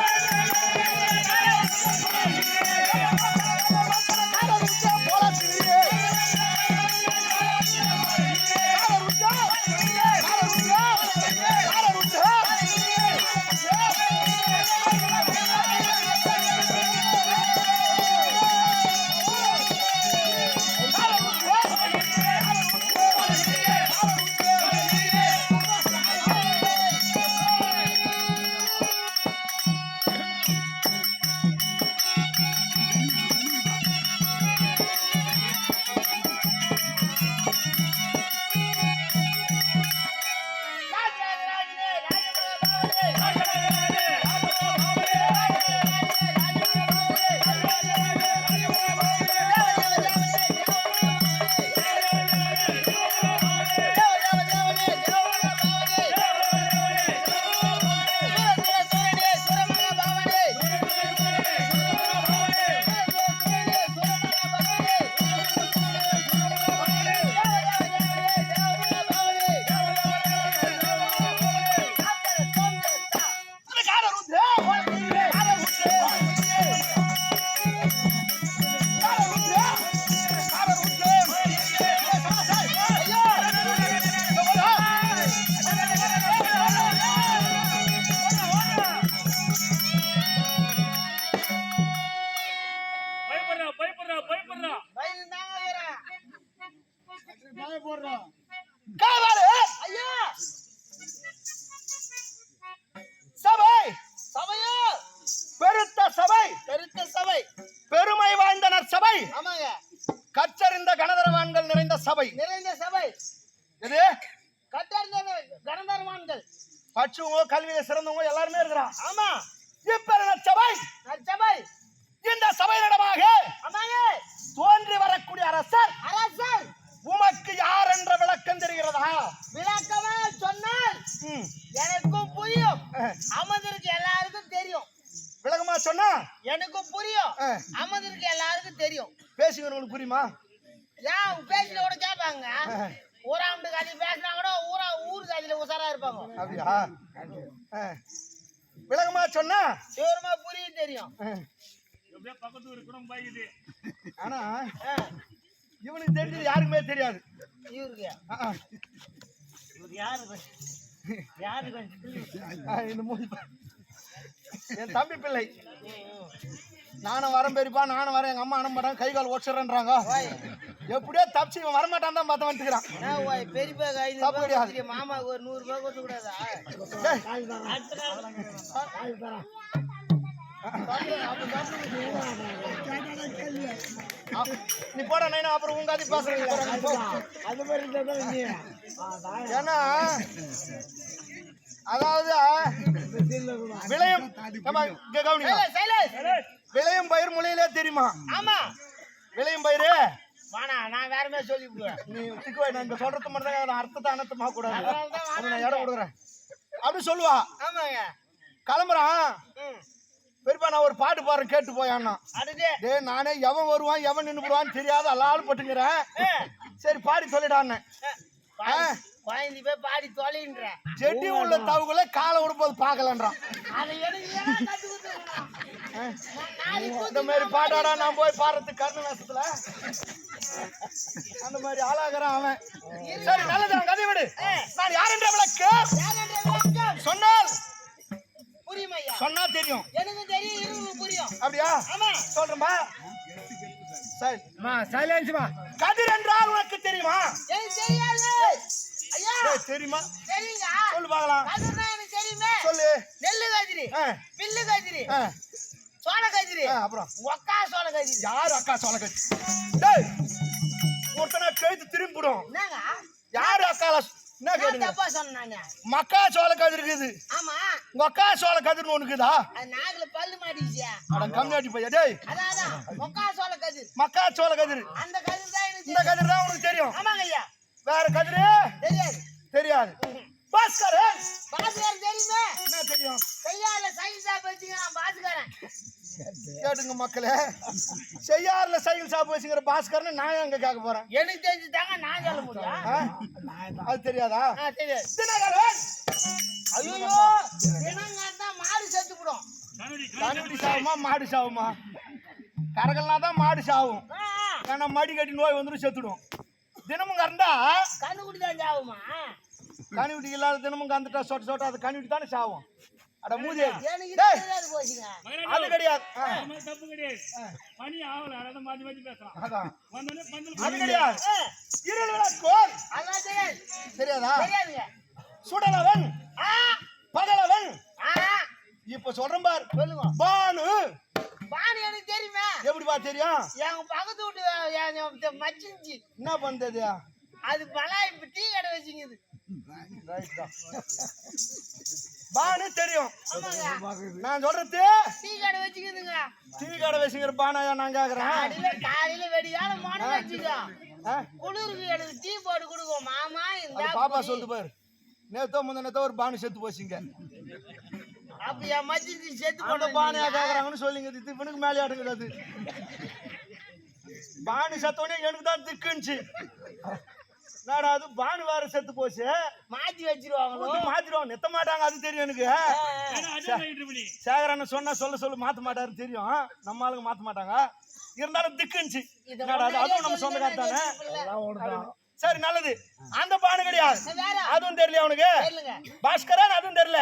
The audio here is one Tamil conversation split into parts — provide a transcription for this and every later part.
Yay! What? சபை. நிறைந்த சபை. இது கட்டறிந்த கணதர்மான்கள் பச்சுவங்க கல்வியில சிறந்தவங்க எல்லாருமே இருக்கிறான். ஆமா. இப்பெருந்த சபை. நற்சபை. இந்த சபையினிடமாக தோன்றி வரக்கூடிய அரசர் அரசர். உமக்கு யார் என்ற விளக்கம் தெரிகிறதா? விளக்கமா சொன்னால். எனக்கும் புரியும். அமர்ந்திருக்கு எல்லாருக்கும் தெரியும். விளக்கமா சொன்னா? எனக்கும் புரியும். அமர்ந்திருக்கு எல்லாருக்கும் தெரியும். பேசுகிறவங்களுக்கு புரியுமா? ஏன் பேசில கூட கேட்பாங்க அஹ். ஊராண்டு கதை பேசினா கூட ஊரா ஊர் கதையில உசாரா இருப்பாங்க. அப்படியா. விளக்கமா சொன்னா? சிவருமா புரியும் தெரியும். எப்படியே பக்கத்து ஊரு ஆனா இவனுக்கு தெரிஞ்சது யாருக்குமே தெரியாது. இவருக்கு. யாரு? யாரு. இந்த பா- என் தம்பி பிள்ளை. நானும் வரேன் பெரியப்பா. நானும் வரேன். எங்க அம்மா அனுப்ப கை கால் ஓச்சுறேன்றாங்க எப்படியோ தப்பிச்சு இவன் வரமாட்டான் தான் பார்த்து வந்துக்கிறான் பெரியப்பா ஐநூறு தப்பு கிடையாது. மாமாவுக்கு ஒரு நூறு ரூபாய் கொடுத்து கூடாதா நீ போட நைனா அப்புறம் உங்க அது பேசுறேன் அது மாதிரி ஏன்னா அதாவது விளையும் விளையும் பயிர் மொழியிலே தெரியுமா? ஆமா. விளையும் பயிர் வாணா நான் வேற மாதிரி சொல்லி விடுவேன். நீ திக்குவை நான் இந்த சொல்றது மட்டும் தான் அர்த்தத்தை அனர்த்தமா கூடாது. நான் இடம் கொடுக்குறேன் அப்படி சொல்லுவா. ஆமாங்க. கிளம்புறான். பெரியப்பா நான் ஒரு பாட்டு பாடுறேன் கேட்டு போயான்னா. டேய் நானே எவன் வருவான் எவன் நின்றுடுவான்னு தெரியாத எல்லாரும் பட்டுங்கிறேன் சரி பாடி சொல்லிடான்னு குழந்தை போய் பாடி தொலைன்ற. செடி உள்ள தவுகளை காலை விடும்போது பார்க்கலன்றான். அதை எனக்கு ஏன்னா கத்து கொடுத்துருக்கணும்? நான் நாளைக்கு இந்த மாதிரி பாட்டாடா நான் போய் பாடுறதுக்கு கருண வேஷத்துல அந்த மாதிரி ஆளாகிறான் அவன். சரி நல்லது நான் கதை விடு. நான் யார் என்ற விளக்கு? சொன்னால் சொன்னா தெரியும். எனக்கு தெரியும் புரியும் அப்படியா ஆமா சொல்றேமா சரி சைலன்ஸ்மா கதிர் என்றால் உனக்கு தெரியுமா? தெரியுமா? தெரியுங்க. சொல்லு பார்க்கலாம். கதிர்னா எனக்கு தெரியுமே. சொல்லு. நெல்லு கதிரி. ஆ, பில்லு கதிரி. ஆ, சோள கதிரி அப்புறம். ஒக்கா சோள கதிரி யார் அக்கா சொல்ல கட்சி டேய் ஒருத்தனை கழுத்து திரும்பிடும் என்னங்க? யார் அக்கால என்ன நான் கேளுங்க தப்பா சொன்னேன். மக்கா சோள கதிர் இருக்குது. ஆமா. அக்கா சோள கதிர்னு ஒண்ணு இருக்குதா? அது நாக்குல பல்லு மாட்டிச்சு அட கம்மியாட்டி பையா டேய் அதான் அதான் ஒக்கா சோள கதிர் மக்கா சோள கதிர் அந்த கதிர் தான் எனக்கு இந்த. கதிர் தான் உனக்கு தெரியும். ஆமாங்க ஐயா வேற கதிரு தெரியாது. தெரியாது. பாஸ்கர் பாசுகாரன் தெரியுமே? என்ன தெரியும்? செய்யாத சைக்கிள் ஷாப் வச்சுங்க நான் பாசுகாரன் கேட்டுங்க மக்களே. செய்யாறுல சைக்கிள் ஷாப் வச்சுக்கிற பாஸ்கர்னு நான் எங்க கேட்க போறேன்? எனக்கு தெரிஞ்சு தாங்க நான் சொல்ல முடியும்? அது தெரியாதா? தினகரன்! ஐயோ தினங்க தான் மாடு செத்து விடும் கண்ணாடி சாவுமா மாடு சாவுமா? கரகல்னா தான் மாடு சாவும். ஏன்னா மடி கட்டி நோய் வந்துடும் செத்துடும். தினமும் கறந்தா கண்ணுக்குட்டி தான் சாவுமா? கனிவிட்டி இல்லாத தினமும் கந்துட்டா சொட்ட சொட்ட அது கனிவிட்டி தானே சாவும். அட மூதே. அது கிடையாது. தப்பு கிடையாது. மணி ஆகல அதான் மாத்தி மாத்தி பேசலாம் அதான். வந்தோடனே பந்தல் அது கிடையாது. இருள் விளக்கோர் அதெல்லாம் தெரியாது. சுடலவன். ஆ, பகலவன். ஆ, இப்ப சொல்றேன் பார். சொல்லுங்க. பானு. பானு எனக்கு தெரியுமே. எப்படிப்பா தெரியும்? எங்க பக்கத்து வீட்டு மச்சிஞ்சி என்ன பண்றது? அது பலா இப்ப டீ கடை வச்சுங்குது. பானு தெரியும். நான் சொல்றது டீ கடை வச்சுக்குதுங்க. டீ கடை வச்சுக்கிற பானையா நான் கேக்குறேன்? காலையில வெடியால மொனை வச்சுக்கோ? குளிருக்கு எனக்கு டீ போட்டு கொடுக்கும் மாமா இந்த பாப்பா சொல்லுது பாரு. நேத்தோ முந்த நேத்தோ ஒரு பானு செத்து போச்சுங்க. அப்ப என் மச்சிஞ்சி செத்து போன பானையா கேக்குறாங்கன்னு சொல்லிங்க இது இவனுக்கு மேலே ஆடுங்குது அது. பானு செத்தோடனே எனக்கு தான் திக்குன்னுச்சு. நாடா அது பானு வேற செத்து போச்சு. மாத்தி வச்சிருவாங்களோ? ஊத்தி மாத்திடுவாங்க. நித்த மாட்டாங்க அது தெரியும் எனக்கு. சேகரன்னு சொன்னா சொல்ல சொல்ல மாத்த மாட்டாரு தெரியும். நம்ம ஆளுங்க மாத்த மாட்டாங்க. இருந்தாலும் அது? அதுவும் நம்ம சொந்தக்கார தானே. சரி நல்லது. அந்த பானு கிடையாது. அதுவும் தெரியல அவனுக்கு பாஸ்கரன் அதுவும் தெரியல.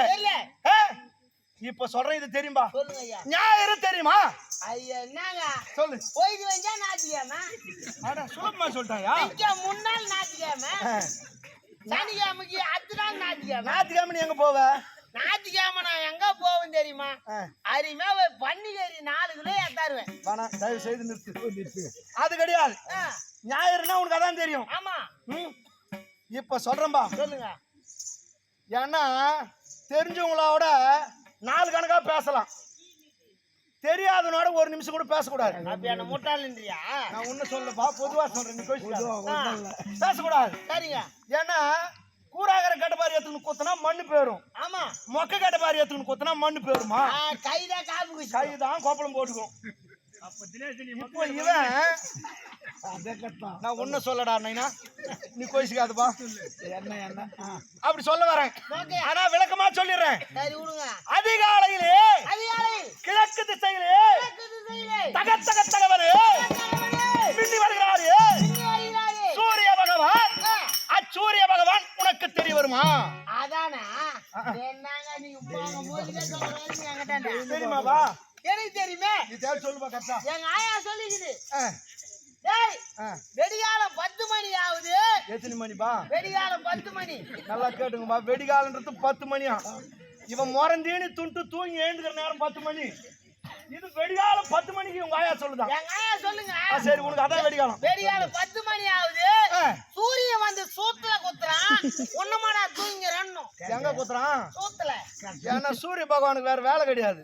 இப்ப சொல்றேன் இது ஐயா ஞாயிறு தெரியுமா? ஐயா என்னங்க? சொல்லு. போயிட்டு வந்தா நாத்திக்காம அட சுலபமா சொல்லிட்டாயா? முன்னாள் நாத்திக்காம சனிக்கிழமைக்கு அடுத்த நாள் நாத்திக்காம ஞாயிற்றுக்கிழமை நீ எங்க போவ? நாத்திக்காம நான் எங்க போவேன் தெரியுமா? அருமையா ஒரு பன்னிக்கறி நாலு கிலோ ஏத்தாருவேன். வேணாம் தயவு செய்து நிறுத்து. அது கிடையாது. ஞாயிறுனா உனக்கு அதான் தெரியும். ஆமா. இப்ப சொல்றேன்பா. சொல்லுங்க. ஏன்னா தெரிஞ்சவங்களோட நாலு கணக்கா பேசலாம். தெரியாதவனோட ஒரு நிமிஷம் கூட பேசக்கூடாது. அப்ப என்ன முட்டாளுன்றியா? நான் ஒன்னும் சொல்லப்பா பொதுவா சொல்றேன் நீ. ஆ, பேசக்கூடாது. சரிங்க. ஏன்னா கூறாகர கட்டபாரி ஏத்துக்கணும் குத்துனா மண்ணு போயிரும். ஆமா. மொக்க கட்டபாரி ஏத்துக்கணும் குத்துனா மண்ணு போயிருமா? கைதான் காப்பு குச்சி கை தான் கோப்பளம் போட்டுக்கும். இப்போ இவன் நான் ஒன்னும் சொல்லடா நைனா நீ கோயிச்சுக்காதுப்பா என்ன என்ன? அப்படி சொல்ல வரேன். ஆனா விளக்கமா சொல்லிடுறேன். சரி விடுங்க. அதிகாலையிலே அதிகாலை. கிழக்கு திசையிலே கிழக்கு திசையிலே. தக தக தகவனே மின்னி வருகிறாரே. பின்னி வருகிறாரே. சூரிய பகவான் ஆ, அச்சூரிய பகவான் உனக்கு தெரிய வருமா? அதானா? என்னங்க நீங்க போங்க எனக்கு தெரியுமே? நீ தேடி சொல்லுப்பா கரெக்டா. எங்க ஆயா சொல்லிக்குது. டேய். வெடிகாலம் பத்து மணி ஆகுது. எத்தனை மணிப்பா வெடிகாலம் பத்து மணி. நல்லா கேட்டுங்கப்பா வெடிகாலன்றது பத்து மணியா? இவன் முறந்தீனி துண்டு தூங்கி எழுந்துக்கிற நேரம் பத்து மணி. இது வெடிகாலம் பத்து மணிக்கு உங்க ஆயா சொல்லுதான் எங்க ஆயா சொல்லுங்க. சரி உனக்கு அதான் வெடிகாலம். வெடிகாலம் பத்து மணி ஆகுது. சூரியன் வந்து சூத்துல குத்துறான். ஒண்ணுமாடா தூங்கிறன்னும் எங்க குத்துறான்? சூத்துல. ஏன்னா சூரிய பகவானுக்கு வேற வேலை கிடையாது.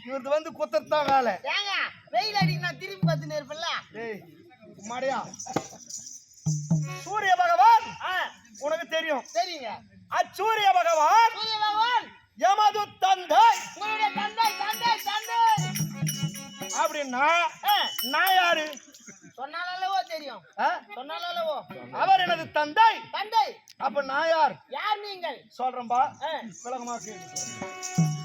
இவருக்கு வந்து குத்துறது தான் வேலை. ஏங்க வெயில் அடிக்கு நான் திரும்பி பார்த்துன்னு இருப்பேன்ல ஏய் மடையா சூரிய பகவான். ஆ, உனக்கு தெரியும். சரிங்க அச்சூரிய பகவான். சூரிய பகவான். எமது தந்தை. உங்களுடைய தந்தை தந்தை தந்தை. அப்படின்னா நான் யாரு? சொன்னாலல்லவோ தெரியும். ஆ? சொன்னாலல்லவோ. அவர் எனது தந்தை. தந்தை. அப்ப நான் யார்? யார் நீங்கள்? சொல்றேன்பா. விளக்கமா கேளு.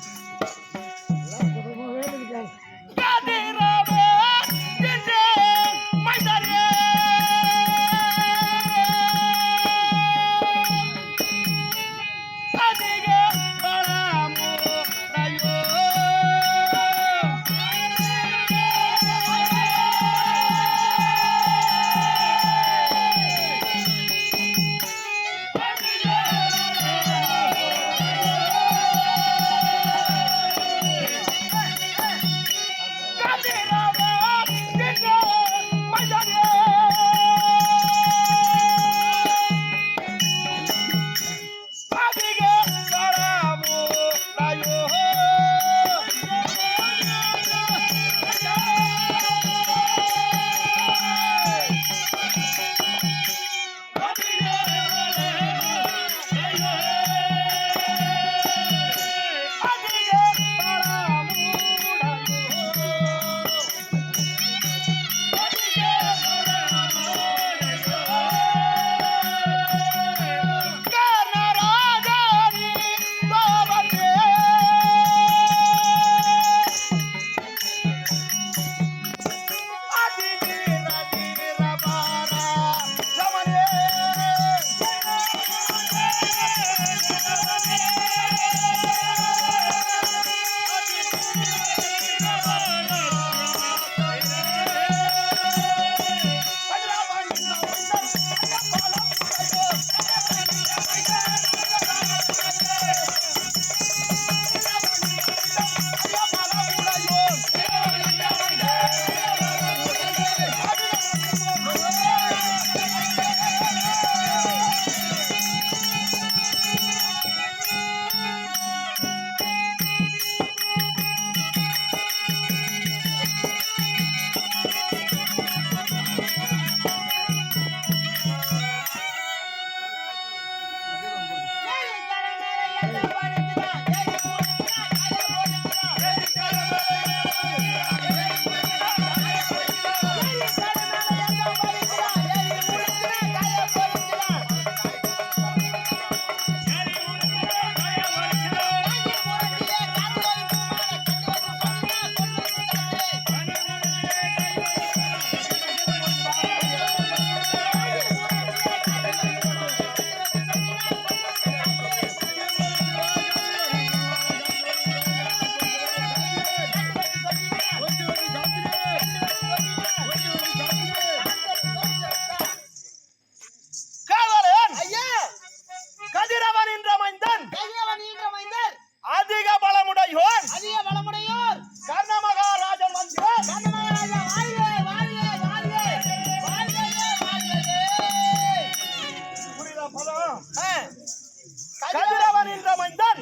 கதிரவன் என்ற மைந்தன்.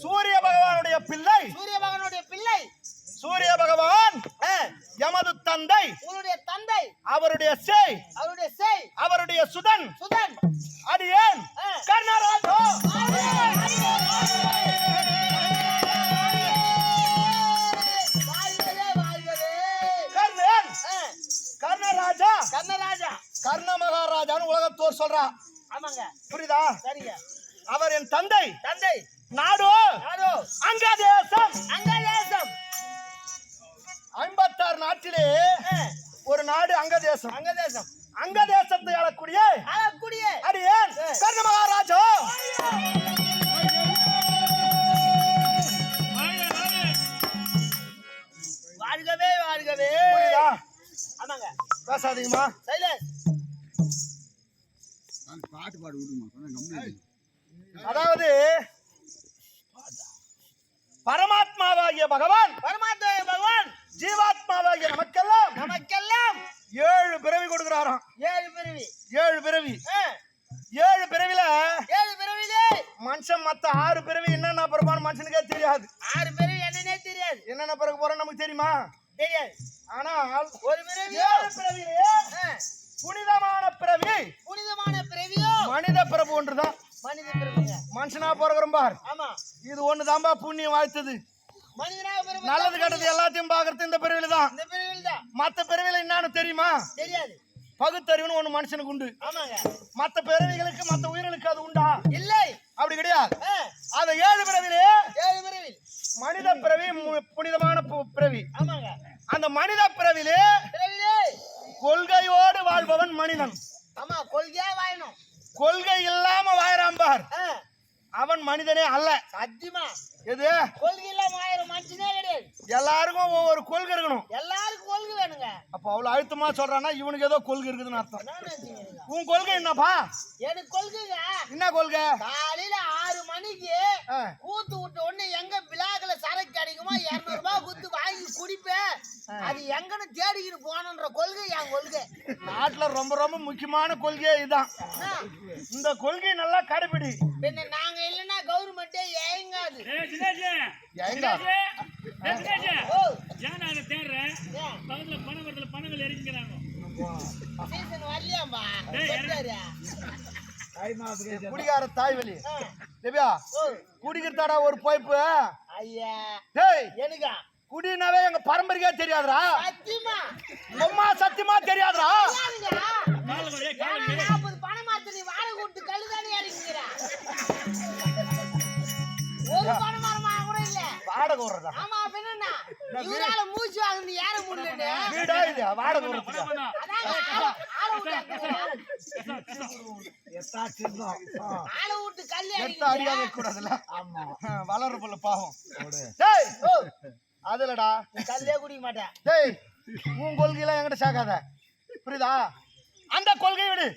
சூரிய பகவானுடைய பிள்ளை. சூரிய பகவானுடைய பிள்ளை. சூரிய பகவான் எமது தந்தை. தந்தை. அவருடைய செய். அவருடைய செய். அவருடைய சுதன். சுதன். அது ஏன்? கர்ணராஜோ. கர்ணராஜா. கர்ணராஜா. கர்ண மகாராஜான்னு உலகத்தோர் சொல்றான் புரியுதா? சரிங்க. அவர் என் தந்தை. தந்தை. நாடு. யாரோ அங்கதேசம். அங்கதேசம். ஐம்பத்தாறு நாட்டிலே ஒரு நாடு அங்கதேசம். அங்கதேசம். அங்கதேசத்தை ஆளக்கூடிய அழக்கூடிய அடியேன் கர்ண மகாராஜா. வாழ்கவே வாழ்கவே ஆமாங்க. பேசாதீங்கம்மா. அதாவது பரமாத்மாவாகிய பகவான் பரமாத்மா பகவான் ஜீவாத்மாவாகிய நமக்கெல்லாம் நமக்கெல்லாம் ஏழு பிறவி கொடுக்கிறாராம். ஏழு பிறவி. ஏழு பிறவி. ஏழு பிறவில ஏழு பிறவிலே மனுஷன் மத்த ஆறு பிறவி என்னென்ன பிறப்பான்னு மனுஷனுக்கே தெரியாது. ஆறு பிறவி என்னன்னே தெரியாது. என்னென்ன பிறகு போறோம் நமக்கு தெரியுமா? தெரியாது. ஆனால் ஒரு பிறவியோ ஏழு பிறவிலே ஆ, புனிதமான பிறவி புனிதமான பிறவியோ? மனித பிறப்பு ஒன்றுதான். மனித பிறவிங்க மனுஷனா பிறகுறோம் பார். ஆமா. இது ஒண்ணுதான்பா புண்ணியம் வாழ்த்தது நல்லது கெட்டது எல்லாத்தையும் பாக்குறது இந்த பிறவில தான். இந்த பிறவியில் தான். மத்த பிறவில என்னன்னு தெரியுமா? தெரியாது. பகுத்தறிவுன்னு ஒண்ணு மனுஷனுக்கு உண்டு. ஆமாங்க. மத்த பிறவிகளுக்கு மத்த உயிர்களுக்கு அது உண்டா? இல்லை. அப்படி கிடையாது. அந்த ஏழு பிறவிலே ஏழு பிறவில். மனித பிறவி புனிதமான பிறவி. ஆமாங்க. அந்த மனித பிறவிலே மனிதன் ஆமா கொள்கையா கொள்கை இல்லாம வாழறான் பார். அவன் மனிதனே அல்ல. சத்தியமா. எது? கொள்கை இல்லாம ஆயிரம் மனுஷனே கிடையாது. எல்லாருக்கும் ஒவ்வொரு கொள்கை இருக்கணும். அப்ப அவ்வளவு அழுத்தமா சொல்றான்னா இவனுக்கு ஏதோ கொள்கை இருக்குதுன்னு அர்த்தம். என்ன? உன் கொள்கை என்னப்பா? எனக்கு கொள்கைங்க. என்ன கொள்கை? காலையில ஆறு மணிக்கு. கூத்து விட்ட உடனே எங்க விழாக்களை சரக்கு கிடைக்குமோ இருநூறு ரூபாய் குத்து வாங்கி குடிப்பேன். அது எங்கன்னு தேடிக்கிட்டு போகணுன்ற கொள்கை என் கொள்கை. நாட்டுல ரொம்ப ரொம்ப முக்கியமான கொள்கையே இதுதான் என்ன? இந்த கொள்கை நல்லா கடைபிடி. பின்ன நாங்க இல்லைன்னா கவர்மெண்டே ஏங்காது. ஏய், ஏன் நான் அதை தேடுறேன்? பக்கத்துல பணம் வரதுல பணங்கள். குடிகார தாய்வலி ஆ. தேவியா குடிக்கிறதாடா ஒரு பைப்பு. ஐயா. டேய். எனக்கா குடினாவே எங்க பரம்பரைக்கே தெரியாதுடா. சத்தியமா? அம்மா சத்தியமா தெரியாதுடா. நாற்பது பணம் மாத்து நீ வாடகை விட்டு கழுதானே இறங்கிக்கிற ஒரு பணம் வாடகை விடுறதா? ஆமா பின்னா இவரால மூச்சு வாங்க ஏற முடியலன்னு வீடா இது வாடகை கூடாதுல்ல வளர புள்ள பாவம். டேய் ஓ, அதுலடா நீ கல்லே குடிக்க மாட்டேன். டேய் உன் கொள்கையெல்லாம் என்கிட்ட சேர்க்காத. புரியுதா? அந்த கொள்கை விடு.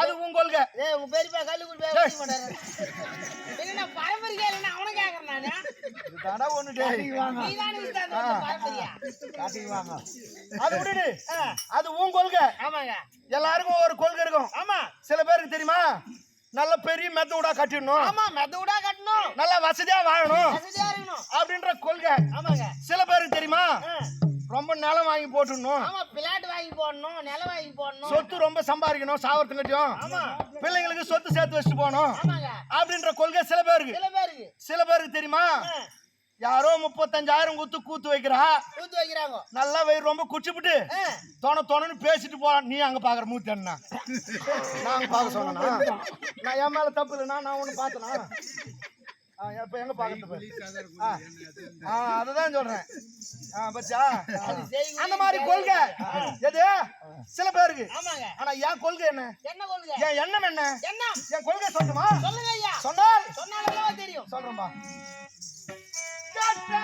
அது உன் கொள்கை. டேய், உங்க பெரியப்பா கல்லு குடிப்பா. குடிக்க மாட்டாரு என்ன பரம்பரைக்கா இல்லைன்னா அவனை கேக்குறேன் நானு? இதுதாடா ஒண்ணு டேய். நீ தானே விசாரிச்சு வந்த பரம்பரையா? அது விடுடு. அது உன் கொள்கை. ஆமாங்க. எல்லாருக்கும் ஒரு கொள்கை இருக்கும். ஆமா. சில பேருக்கு தெரியுமா? நல்ல பெரிய மெத்த விடா கட்டிடணும். ஆமா மெதுவிடா கட்டணும். நல்ல வசதியா வாழணும். வசதியா இருக்கணும். அப்படின்ற கொள்கை. ஆமாங்க. சில பேருக்கு தெரியுமா? ரொம்ப நிலம் வாங்கி போட்டுடணும். ஆமா பிளாட் வாங்கி போடணும் நிலம் வாங்கி போடணும். சொத்து ரொம்ப சம்பாதிக்கணும் சாவரத்துங்கட்டியும் பிள்ளைங்களுக்கு சொத்து சேர்த்து வச்சுட்டு போகணும். அப்படின்ற கொள்கை சில பேருக்கு. சில பேருக்கு. சில பேருக்கு தெரியுமா? யாரோ முப்பத்தஞ்சாயிரம் குத்து கூத்து வைக்கிறா. ஊத்து வைக்கிறாங்க. நல்லா வயிறு ரொம்ப குச்சிப்புட்டு தொண தொணன்னு பேசிட்டு போறான் நீ அங்க பாக்குற மூத்தி என்ன நாங்க பார்க்க சொன்னா நான் என் மேல தப்பு இல்லைனா நான் ஒண்ணு பார்த்தனா? இப்ப எங்க பாக்கிறது? ஆ, அதுதான் சொல்றேன். ஆ, பச்சா? அந்த மாதிரி கொள்கை. எது? சில பேருக்கு. ஆமாங்க. ஆனா என் கொள்கை என்ன? என்ன கொள்கை? என் எண்ணம் என்ன? என்ன என் கொள்கை சொல்லணுமா சொல்லுங்க ஐயா. சொன்னால் தெரியும். சொல்றேன்பா. கெட்ட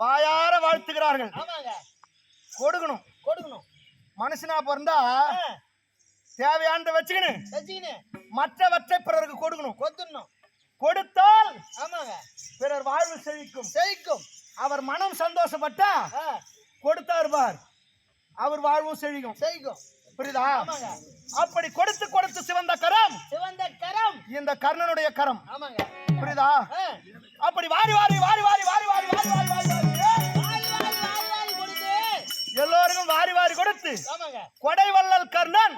சொல்லுவார்கள் ஆமாங்க. கொடுக்கணும். கொடுக்கணும். மனுஷனா பிறந்தா தேவையானதை வச்சுக்கின்னு மற்றவற்றை பிறருக்கு கொடுக்கணும். கொத்துடணும் கொடுத்தால் ஆமாங்க. பிறர் வாழ்வு செழிக்கும். செழிக்கும். அவர் மனம் சந்தோஷப்பட்டா ஆ, கொடுத்தார் பார். அவர் வாழ்வும் செழிக்கும். செழிக்கும். புரியுதா? அப்படி கொடுத்து கொடுத்து சிவந்த கரம் சிவந்த கரம். இந்த கர்ணனுடைய கரம். ஆமாங்க. புரியுதா? அப்படி வாரி வாரி வாரி வாரி வாரி வாரி வாரி வாரி வாரி. எல்லோருக்கும் வாரி வாரி கொடுத்து கொடை வள்ளல் கர்ணன்